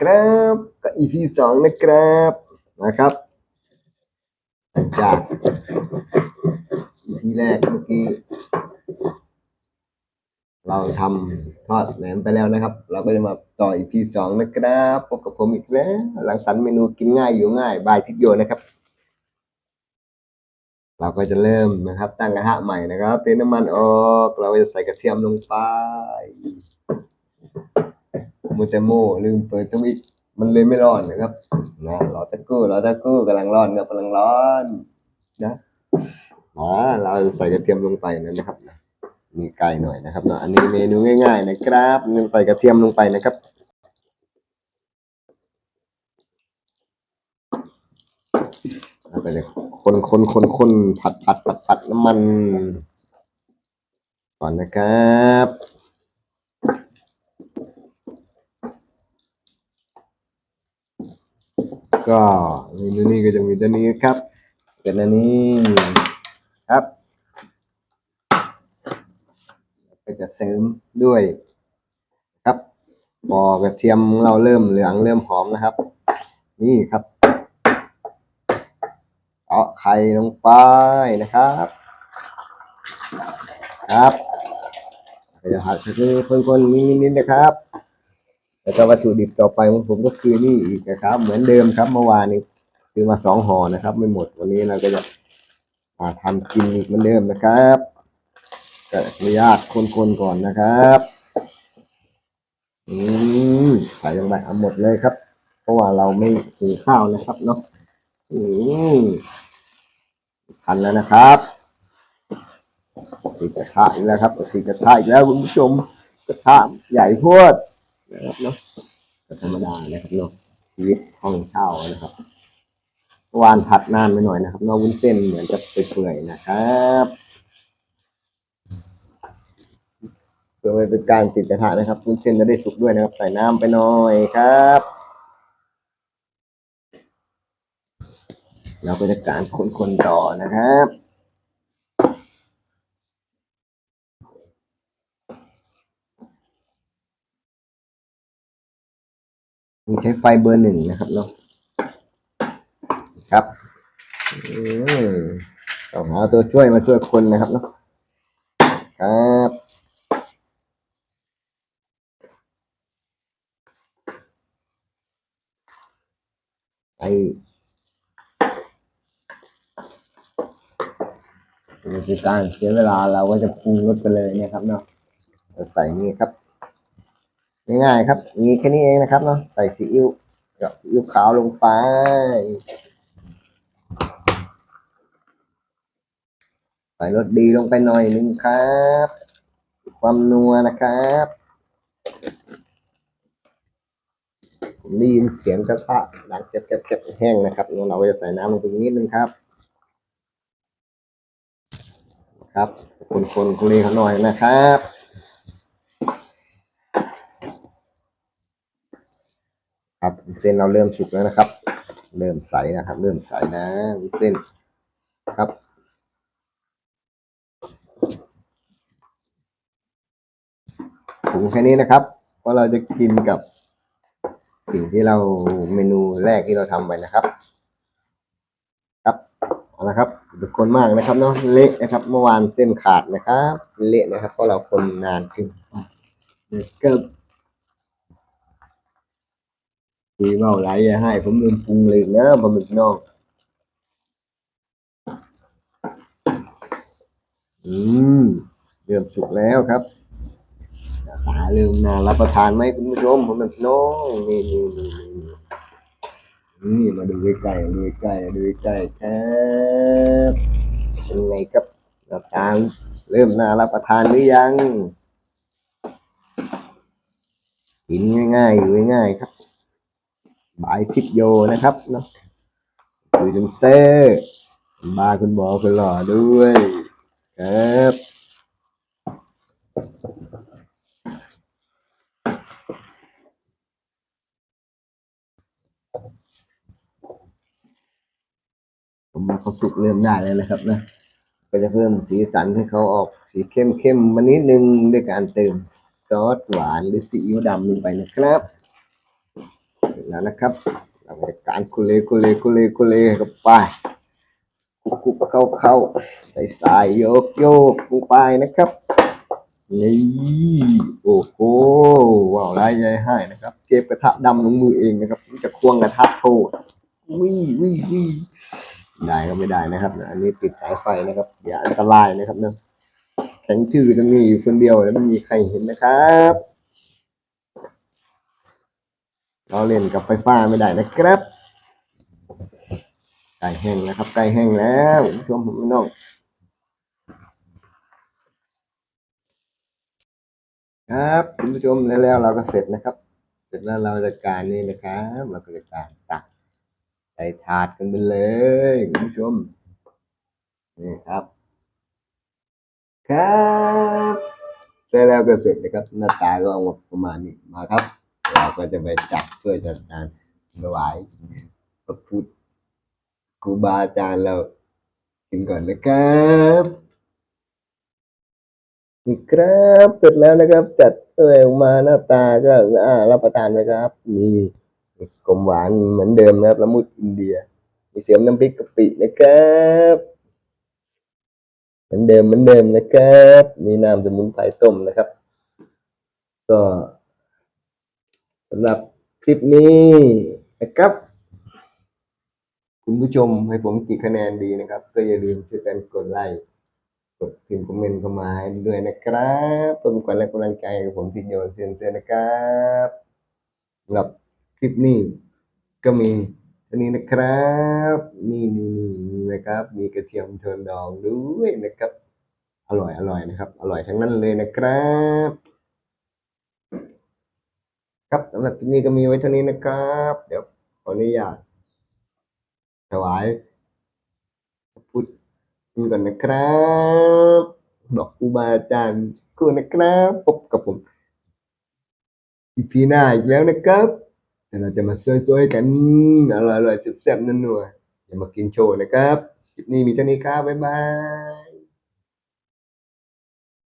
ครับก็ EP สองนะครับนะครับจาก EP แรกเมื่อกี้เราทำทอดแหนมไปแล้วนะครับ เราก็จะมาต่อ EP สองนะครับพบกับผมอีกแล้ว หลังสรรเมนูกินง่ายอยู่ง่ายบายทิกโยนะครับ เราก็จะเริ่มนะครับ ตั้งกระทะใหม่นะครับเทน้ำมันออก เราก็จะใส่กระเทียมลงไป มูเตโมลืมเปิดสวิตช์มันเลยไม่ร้อนนะครับนะรอตะกู้รอตะกู้กำลังร้อนครับกำลังร้อนนะมาเราใส่กระเทียมลงไปนะครับมีไก่หน่อยนะครับเนาะอันนี้เมนูง่าย ๆ นะครับเงินใส่กระเทียมลงไปนะครับไปเลยคนคนคนคนผัดผัดผัดผัดน้ำมันก่อนนะครับ ก็เมนูนี้ก็จะมีตัวนี้ครับเป็นอันนี้ครับก็จะเสริมด้วย ครับพอกระเทียมเราเริ่มเหลืองเริ่มหอมนะครับ นี่ครับเอาไข่ลงไปนะครับ ครับเราจะผัดคือคนๆนิดๆนะครับ แล้วก็วัตถุดิบต่อไปของผมก็คือนี่อีกนะครับ เหมือนเดิมครับเมื่อวานนี้คือมาสองห่อนะครับ ไม่หมดวันนี้เราก็จะมาทำกินอีกเหมือนเดิมนะครับก็อนุญาตคนๆก่อนนะครับ อืมใส่ลงไปเอาหมดเลยครับ เพราะว่าเราไม่หุงข้าวนะครับเนาะอืมทันแล้วนะครับสีกระทะอีกแล้วครับสีกระทะอีกแล้วคุณผู้ชมกระทะใหญ่โพด นะครับเนาะก็ธรรมดานะครับเนาะชีวิตห้องเช่านะครับเมื่อวานผัดนานไปหน่อยนะครับเนาะวุ้นเส้นเหมือนจะเปื่อยๆนะครับเพื่อไม่เป็นการติดกระทะนะครับวุ้นเส้นจะได้สุกด้วยนะครับ ใส่น้ำไปหน่อยครับเราก็จะการคนๆต่อนะครับ ใช้ไฟเบอร์หนึ่งนะครับเนาะครับอต้องหาตัวช่วยมาช่วยคนนะครับเนาะครับไอนี่คือการเสียเวลาเราก็จะปรุงรสไปเลยเนี่ยครับเนาะใส่นี่ครับ ง่ายๆครับมีแค่นี้เองนะครับเนาะใส่ซีอิ๊วกับซีอิ๊วขาวลงไป ใส่รสดีลงไปหน่อยนึงครับ ความนัวนะครับผมได้ยินเสียงกระทะดังเจ็บเจ็บแห้งนะครับเราก็จะใส่น้ำลงไปนิดนึงครับ ครับคนคนๆคุรีเขาหน่อยนะครับ ครับเส้นเราเริ่มสุกแล้วนะครับ เริ่มใสนะครับ เริ่มใสนะเส้นครับ ถุงแค่นี้นะครับเพราะเราจะกินกับสิ่งที่เราเมนูแรกที่เราทำไปนะครับ ครับเอาละครับทุกคนมากนะครับเนาะเละนะครับเมื่อวานเส้นขาดนะครับ เละนะครับเพราะเราคนนานขึ้นก็คุ ยเมาไหลอย่าให้ ผมลืมปรุงเลยนะปลามึกนอกอืมเริ่มสุกแล้วครับหน้าตาเริ่มน่ารับประทานไหมคุณผู้ชมผมเป็นน้องนี่นี่นี่นี่นี่มาดูใกล้ๆดูใกล้ๆดูใกล้ๆครับเป็นไงครับหน้าตาเริ่มน่ารับประทานหรือยังกินง่ายๆอยู่ง่ายๆครับ บายทิปโยนะครับเนาะสื่อถึงเซ่บาคุณหมอคุณหล่อด้วยครับผมว่าเขาสุกเริ่มได้แล้วนะครับนะก็จะเพิ่มสีสันให้เขาออกสีเข้มเข้มๆมานิดนึงด้วยการเติมซอสหวานหรือซีอิ๊วดำลงไปนะครับ แล้วนะครับเราจะการคุเลคุเลคุเลคุเลเข้าไปคุกคุกเข้าเข้าใส่สายโยกโยกลงไปนะครับนี่โอ้โหว้าวไรใหญ่ให้นะครับเชฟกระทะดำลงมือเองนะครับจะควงกระทะโทษวิวิวิได้ก็ไม่ได้นะครับอันนี้ติดสายไฟนะครับอย่าอันตรายนะครับเนอะแข็งทื่อตรงนี้อยู่คนเดียวแล้วไม่มีใครเห็นนะครับ เราเล่นกับไฟฟ้าไม่ได้นะครับไก่แห้งแล้วครับไก่แห้งแล้วคุณผู้ชมผมน้องครับคุณผู้ชมแล้วเราก็เสร็จนะครับ เสร็จแล้วเราจะการนี่นะครับเราก็จะการตักใส่ถาดกันไปเลยคุณผู้ชมนี่ครับ ครับแล้วแล้วก็เสร็จนะครับ หน้าตาก็ออกมาประมาณนี้มาครับ เราก็จะไปจัดเพื่อจัดการถวายพระพุทธครูบาอาจารย์เรากินก่อนนะครับนี่ครับเสร็จแล้วนะครับ จัดเอยออกมาหน้าตาก็อ่ารับประทานนะครับนี่กลมหวานเหมือนเดิมนะครับละมุดอินเดีย มีเสียมน้ำพริกกะปินะครับเหมือนเดิมเหมือนเดิมนะครับ มีน้ำสมุนไพรต้มนะครับ ก็ สำหรับคลิปนี้นะครับ คุณผู้ชมให้ผมกี่คะแนนดีนะครับ ก็อย่าลืมช่วยกันกดไลค์กดพิมพ์คอมเมนต์เข้ามาให้ด้วยนะครับเพิ่มความและกำลังใจกับผมที่โยนเซียนเซียนนะครับสำหรับคลิปนี้ก็มีเท่านี้นะครับนี่นี่นี่นี่นะครับ มีกระเทียมเทินดองด้วยนะครับ อร่อยอร่อยนะครับ อร่อยทั้งนั้นเลยนะครับ ครับสำหรับคลิปนี้ก็มีไว้เท่านี้นะครับ เดี๋ยวขออนุญาตถวายพระพุทธก่อนนะครับบอกครูบาอาจารย์กูนะครับพบกับผมอีพีหน้าอีกแล้วนะครับเดี๋ยวเราจะมาซวยๆกันอร่อยๆแซ่บๆนัวๆอย่ามากินโชว์นะครับคลิปนี้มีเท่านี้ครับบ๊ายบาย